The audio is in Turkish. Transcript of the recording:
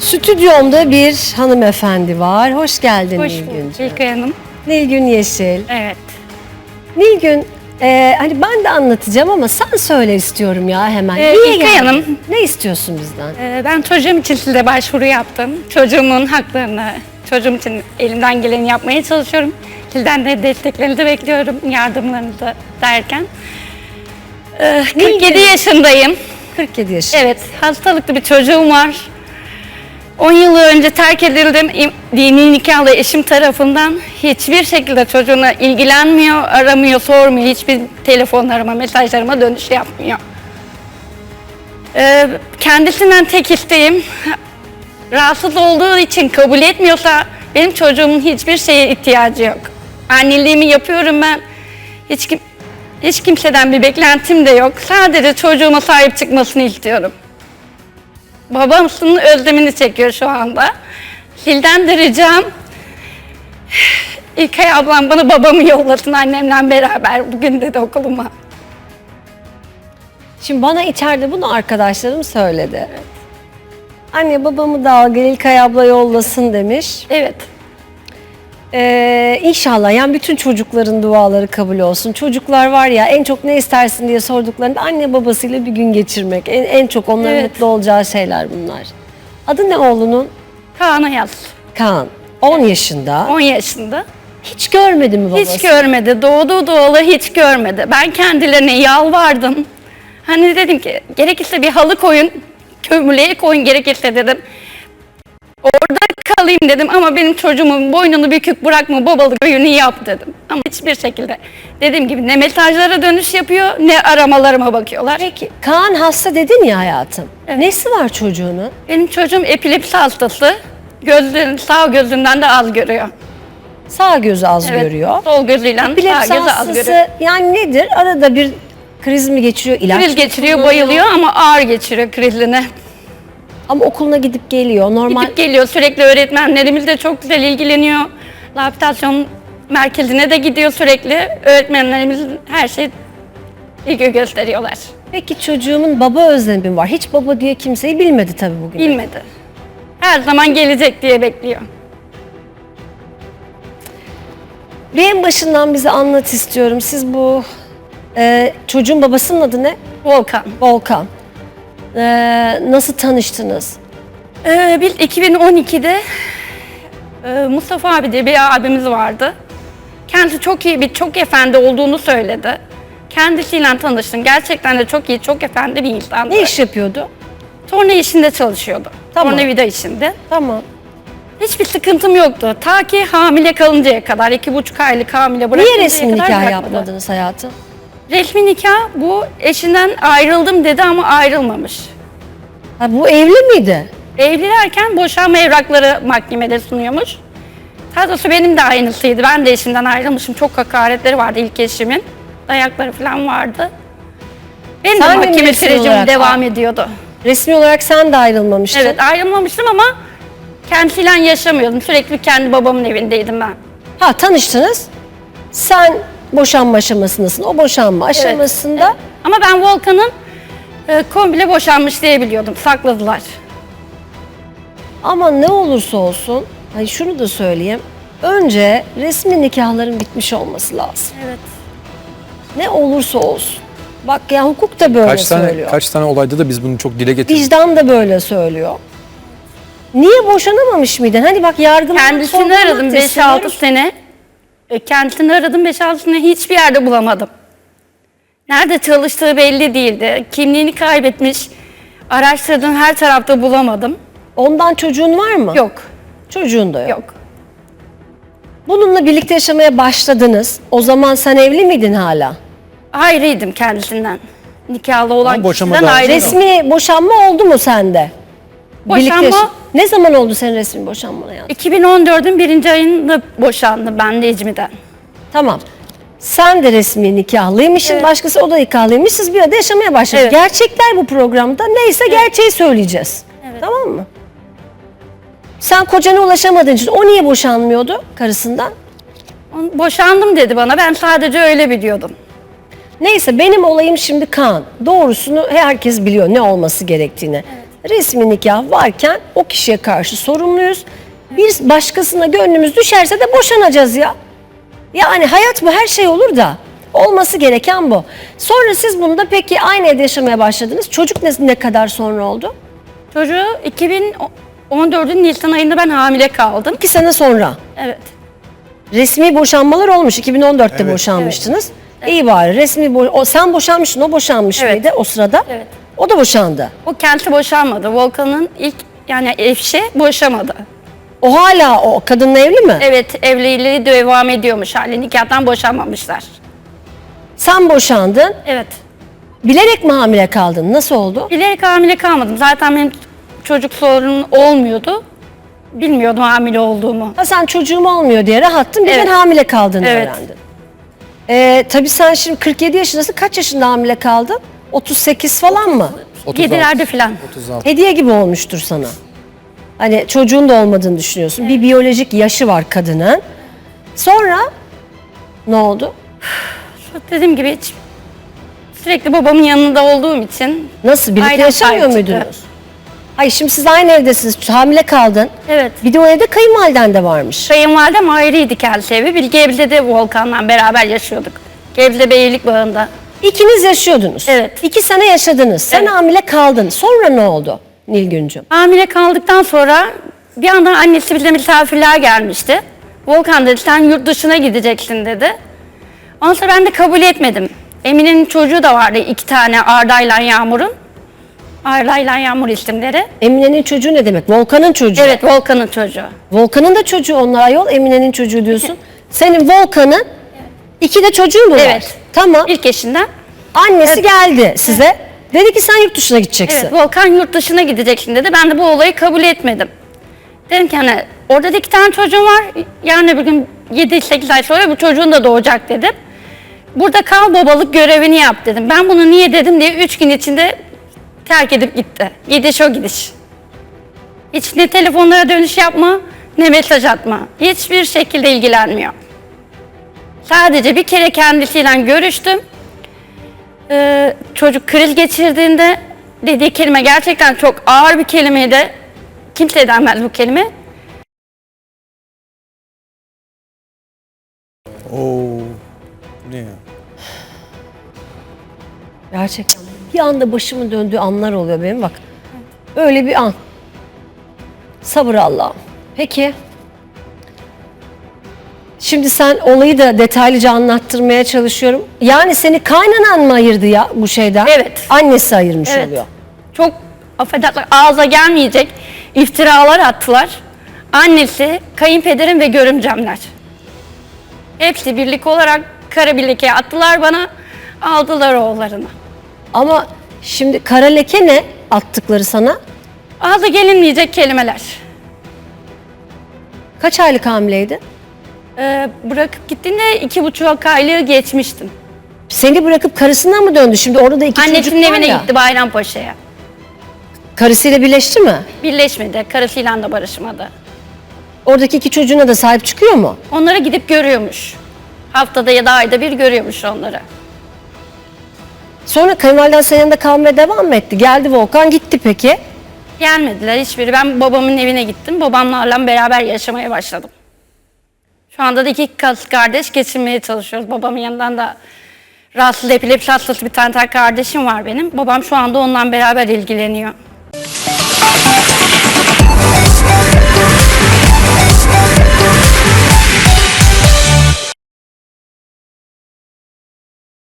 Stüdyomda bir hanımefendi var. Hoş geldin Hoş Nilgün. bulduk İlkay Hanım. Nilgün Yeşil. Evet. Nilgün, e, hani ben de anlatacağım ama sen söyle istiyorum ya hemen. Ee, Niye İlkay geldin? Hanım. Ne istiyorsun bizden? Ee, ben çocuğum için size başvuru yaptım. Çocuğumun haklarını, çocuğum için elimden geleni yapmaya çalışıyorum. Sizden de desteklerinizi bekliyorum, yardımlarınızı derken. Ee, 47 yaşındayım. 47 yaşında. Evet, hastalıklı bir çocuğum var. 10 yıl önce terk edildim. İm- Dini nikahlı eşim tarafından hiçbir şekilde çocuğuna ilgilenmiyor, aramıyor, sormuyor. Hiçbir telefonlarıma, mesajlarıma dönüş yapmıyor. Ee, kendisinden tek isteğim, rahatsız olduğu için kabul etmiyorsa benim çocuğumun hiçbir şeye ihtiyacı yok. Anneliğimi yapıyorum ben. Hiç kim, hiç kimseden bir beklentim de yok. Sadece çocuğuma sahip çıkmasını istiyorum. Babamsının özlemini çekiyor şu anda. Hilden de ricam İlkay ablam bana babamı yollasın annemle beraber bugün dedi okuluma. Şimdi bana içeride bunu arkadaşlarım söyledi. Anne babamı da al Gelilkay abla yollasın demiş. Evet. Ee, inşallah yani bütün çocukların duaları kabul olsun. Çocuklar var ya en çok ne istersin diye sorduklarında anne babasıyla bir gün geçirmek. En, en çok onların Evet. mutlu olacağı şeyler bunlar. Adı ne oğlunun? Kaan'a yaz. Kaan. 10 yaşında. 10 yaşında. Hiç görmedi mi babası? Hiç görmedi. Doğduğu doğalı hiç görmedi. Ben kendilerine yalvardım. Hani dedim ki gerekirse bir halı koyun, kömürlüğe koyun gerekirse dedim. Orada kalayım dedim ama benim çocuğumun boynunu bükük bırakma babalık oyunu yap dedim. Ama hiçbir şekilde dediğim gibi ne mesajlara dönüş yapıyor ne aramalarıma bakıyorlar. Peki Kaan hasta dedin ya hayatım. Evet. Nesi var çocuğunun? Benim çocuğum epilepsi hastası. Gözlerin sağ gözünden de az görüyor. Sağ gözü az Evet, görüyor. Sol gözüyle sağ Epilepsi gözü az hastası görüyor. yani nedir? Arada bir kriz mi geçiriyor? ilaç Kriz mı geçiriyor, kullanıyor? bayılıyor ama ağır geçiriyor krizini. Ama okuluna gidip geliyor. Normal Gidip geliyor sürekli öğretmenlerimiz de çok güzel ilgileniyor. Rehabilitasyon merkezine de gidiyor sürekli. Öğretmenlerimiz her şey ilgi gösteriyorlar. Peki çocuğumun baba özlemi var. Hiç baba diye kimseyi bilmedi tabii bugün. Bilmedi. Her zaman gelecek diye bekliyor. Bir en başından bize anlat istiyorum. Siz bu e, çocuğun babasının adı ne? Volkan. Volkan. E, nasıl tanıştınız? Ee, biz 2012'de e, Mustafa abi diye bir abimiz vardı. Kendisi çok iyi bir, çok efendi olduğunu söyledi. Kendisiyle tanıştım. Gerçekten de çok iyi, çok efendi bir insandı. Ne iş yapıyordu? Torna işinde çalışıyordu. Tamam. Tornavida işinde. Tamam. Hiçbir sıkıntım yoktu. Ta ki hamile kalıncaya kadar, iki buçuk aylık hamile bırakıncaya Niye resmi kadar nikah bırakmadı. yapmadınız hayatım? Resmi nikah bu eşinden ayrıldım dedi ama ayrılmamış. Ha, bu evli miydi? Evlilerken boşanma evrakları mahkemede sunuyormuş. Tadosu benim de aynısıydı. Ben de eşimden ayrılmışım. Çok hakaretleri vardı ilk eşimin. Dayakları falan vardı. Benim Sen de mahkeme resmi sürecim olarak- devam ediyordu. Resmi olarak sen de ayrılmamıştın. Evet ayrılmamıştım ama kendisiyle yaşamıyordum. Sürekli kendi babamın evindeydim ben. Ha tanıştınız. Sen boşanma aşamasındasın. O boşanma aşamasında Evet. Ama ben Volkan'ın e, komple boşanmış diye biliyordum. Sakladılar. ama ne olursa olsun hani şunu da söyleyeyim. Önce resmi nikahların bitmiş olması lazım. Evet. Ne olursa olsun. Bak ya hukuk da böyle Kaç tane söylüyor. kaç tane olayda da biz bunu çok dile getirdik. Vicdan da böyle söylüyor. Niye boşanamamış mıydın? Hani bak yargılamak Kendisini sorgulamak aradım da 5-6 istemiyoruz. sene. E, Kendisini aradım 5-6 sene hiçbir yerde bulamadım. Nerede çalıştığı belli değildi. Kimliğini kaybetmiş. Araştırdım her tarafta bulamadım. Ondan çocuğun var mı? Yok, Çocuğun da yok. yok. Bununla birlikte yaşamaya başladınız. O zaman sen evli miydin hala? Ayrıydım kendisinden. Nikahlı olan Ama kişiden daha ayrıydım. Resmi boşanma oldu mu sende? Birlikte Boşanma- yaşa- Ne zaman oldu senin resmi boşanman hayatım? 2014'ün birinci ayında boşandım ben Necmi'den. Tamam. Sen de resmi nikahlıymışsın, Evet. başkası o da nikahlıymış. Siz bir arada yaşamaya başladınız. Evet. Gerçekler bu programda. Neyse gerçeği söyleyeceğiz. Evet. Tamam mı? Sen kocana ulaşamadığın için o niye boşanmıyordu karısından? Boşandım dedi bana. Ben sadece öyle biliyordum. Neyse benim olayım şimdi Kaan. Doğrusunu herkes biliyor ne olması gerektiğini. Resmi nikah varken o kişiye karşı sorumluyuz. Bir başkasına gönlümüz düşerse de boşanacağız ya. Yani hayat bu her şey olur da olması gereken bu. Sonra siz bunda peki aynı evde yaşamaya başladınız. Çocuk ne, ne kadar sonra oldu? Çocuğu 2014'ün Nisan ayında ben hamile kaldım. İki sene sonra. Evet. Resmi boşanmalar olmuş. 2014'te boşanmıştınız. İyi bari. Resmi bo- o, sen boşanmışsın, o boşanmış Evet. mıydı o sırada? Evet. O da boşandı. O kendisi boşanmadı. Volkan'ın ilk yani eşi boşamadı. O hala o kadınla evli mi? Evet evliliği devam ediyormuş hali. Nikahtan boşanmamışlar. Sen boşandın. Evet. Bilerek mi hamile kaldın? Nasıl oldu? Bilerek hamile kalmadım. Zaten benim çocuk sorunum olmuyordu. Bilmiyordum hamile olduğumu. Ha sen çocuğum olmuyor diye rahattın. Birden Evet. hamile kaldığını Evet. öğrendin. Ee, tabii sen şimdi 47 yaşındasın. Kaç yaşında hamile kaldın? 38 falan mı? 36, Yedilerde falan. 36. Hediye gibi olmuştur sana. Hani çocuğun da olmadığını düşünüyorsun. Bir biyolojik yaşı var kadının. Sonra ne oldu? Dediğim gibi hiç sürekli babamın yanında olduğum için Nasıl? Birlikte Ailem yaşamıyor sahip çıktı. muydunuz? Hayır şimdi siz aynı evdesiniz. Hamile kaldın. evet. Bir de o evde kayınvaliden de varmış. Kayınvalidem ayrıydı kendisi evi. Bir Gebze'de Volkan'la beraber yaşıyorduk. Gebze Beylik Bağı'nda. İkiniz yaşıyordunuz. Evet. İki sene yaşadınız. Sen Evet. hamile kaldın. Sonra ne oldu Nilgüncüm? Hamile kaldıktan sonra bir anda annesi bize misafirler gelmişti. Volkan dedi sen yurt dışına gideceksin dedi. Ondan sonra ben de kabul etmedim. Emine'nin çocuğu da vardı iki tane Arda'yla Yağmur'un. Arda'yla Yağmur isimleri. Emine'nin çocuğu ne demek? Volkan'ın çocuğu. Evet Volkan'ın çocuğu. Volkan'ın da çocuğu onlar ayol. Emine'nin çocuğu diyorsun. Senin Volkan'ın iki de çocuğu mu var? Evet. Tamam. İlk eşinden. Annesi geldi size. Dedi ki sen yurt dışına gideceksin. Evet Volkan yurt dışına gideceksin dedi. Ben de bu olayı kabul etmedim. Dedim ki hani orada da iki tane çocuğum var. Yarın öbür gün 7-8 ay sonra bu çocuğun da doğacak dedim. Burada kal babalık görevini yap dedim. Ben bunu niye dedim diye 3 gün içinde terk edip gitti. Gidiş o gidiş. Hiç ne telefonlara dönüş yapma ne mesaj atma. Hiçbir şekilde ilgilenmiyor. Sadece bir kere kendisiyle görüştüm. Ee, çocuk kriz geçirdiğinde dediği kelime gerçekten çok ağır bir kelimeydi. Kimse denmez bu kelime. Oo. Ne ya? Gerçekten. Bir anda başımın döndüğü anlar oluyor benim bak. Öyle bir an. Sabır Allah'ım. Peki. Şimdi sen olayı da detaylıca anlattırmaya çalışıyorum. Yani seni kaynanan mı ayırdı ya bu şeyden? Evet. Annesi ayırmış Evet. oluyor. Çok affedersin ağza gelmeyecek iftiralar attılar. Annesi, kayınpederim ve görümcemler. Hepsi birlik olarak kara birliğe attılar bana. Aldılar oğullarını. Ama şimdi kara leke ne attıkları sana? Ağza gelinmeyecek kelimeler. Kaç aylık hamileydi? Ee, bırakıp gittiğinde iki buçuk aylığı geçmiştim. Seni bırakıp karısına mı döndü? Şimdi orada da iki çocuk Annesinin var evine ya. gitti Bayrampaşa'ya. Karısıyla birleşti mi? Birleşmedi, karısıyla da barışmadı. Oradaki iki çocuğuna da sahip çıkıyor mu? Onları gidip görüyormuş. Haftada ya da ayda bir görüyormuş onları. Sonra kayınvaliden senin yanında kalmaya devam mı etti? Geldi Volkan gitti peki. Gelmediler hiçbiri. Ben babamın evine gittim. Babamlarla beraber yaşamaya başladım. Şu anda da iki kız kardeş geçinmeye çalışıyoruz. Babamın yanından da rahatsız epilepsi hastası bir tane kardeşim var benim. Babam şu anda ondan beraber ilgileniyor.